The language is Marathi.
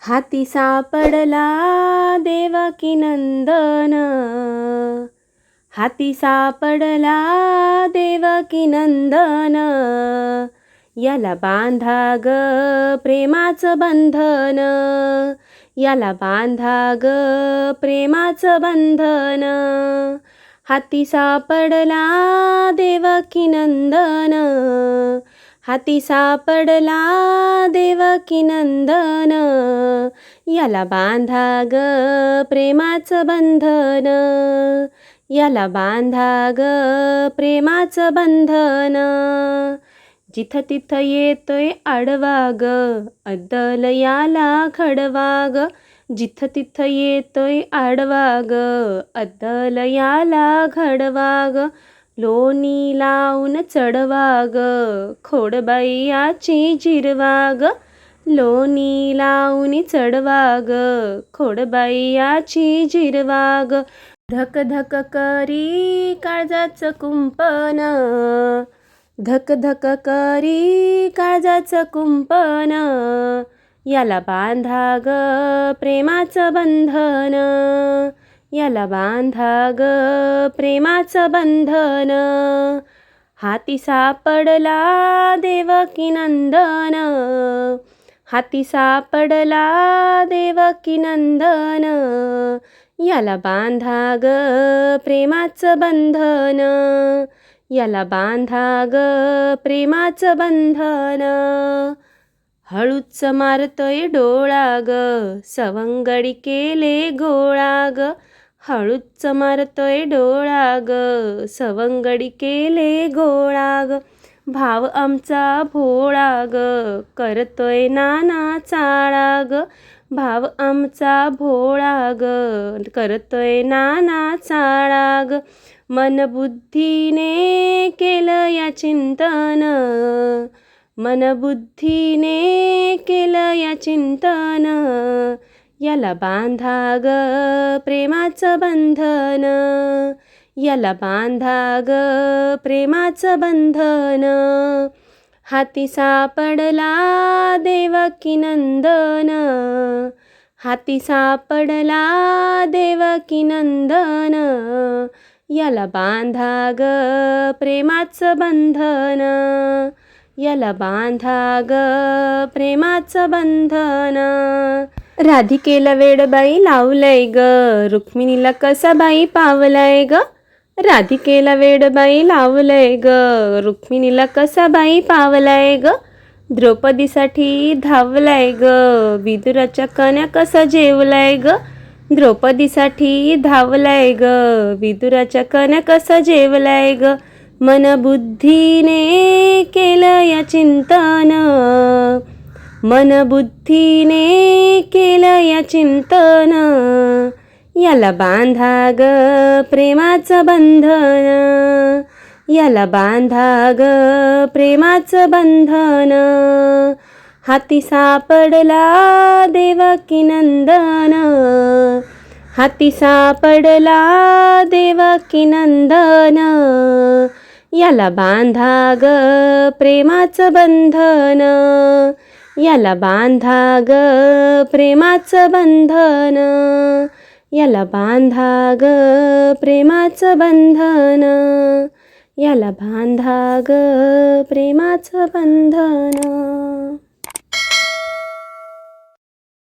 हाती सापडला देवकी नंदन. हाती सापडला देवकी नंदन. याला बांधा ग प्रेमाचं बंधन. याला बांधा ग प्रेमाचं बंधन. हाती सापडला देवकी नंदन. हाती सापडला देवकी नंदन. याला बांधा ग प्रेमाचं बंधन. याला बांधा ग प्रेमाचं बंधन. जिथं तिथं येतोय आडवा ग अद्दल याला खडवा ग. जिथं तिथं येतोय आडवा ग अद्दल याला खडवाग ग. लोणी लावून चढवा ग खोडबाईयाची जिरवा ग लोणी लावून चढवा ग खोडबाईयाची जिरवा ग धक धक करी काळजाचं कुंपण. धक धक करी काळजाचं कुंपण. याला बांधा ग प्रेमाचं बंधन. याला बांधा ग प्रेमाचं बंधन. हाती सापडला देवकी नंदन. हाती सापडला देवकी नंदन. याला बांधा ग प्रेमाचं बंधन. याला बांधा ग प्रेमाचं बंधन. हळूच मारतोय डोळा ग सवंगडी केले गोळा ग हळूच मारतोय डोळा ग सवंगडी केले गोळा ग भाव आमचा भोळा ग करतोय नाना चाळा ग भाव आमचा भोळा ग करतोय नाना चाळा ग मनबुद्धीने केलं या चिंतन मनबुद्धीने केलं या चिंतन याला बांधा ग प्रेमाचं बंधन. याला बांधा ग प्रेमाचं बंधन. हाती सापडला देवकी नंदन. हाती सापडला देवकी नंदन. याला बांधा ग प्रेमाचं बंधन. याला बांधा ग प्रेमाचं बंधन. राधिकेला वेडबाई लावलंय ग. रुक्मिणीला कसा बाई पावलाय ग? राधिकेला वेडबाई लावलंय ग. रुक्मिणीला कसा बाई पावलाय ग? द्रौपदीसाठी धावलाय ग. विदुराच्या कण्या कसा जेवलाय ग? द्रौपदीसाठी धावलाय ग. विदुराच्या कण्या कसा जेवलाय ग? मनबुद्धीने केलं या चिंतन. मनबुद्धीने केलं या चिंतन. याला बांधा ग प्रेमाचं बंधन. याला बांधा ग प्रेमाचं बंधन. हाती सापडला देवकी नंदन. हाती सापडला देवकी नंदन. याला बांधा ग प्रेमाचं बंधन. याला बांधा ग प्रेमाचं बंधन. याला बांधा ग प्रेमाचं बंधन. याला बांधा ग प्रेमाचं बंधन.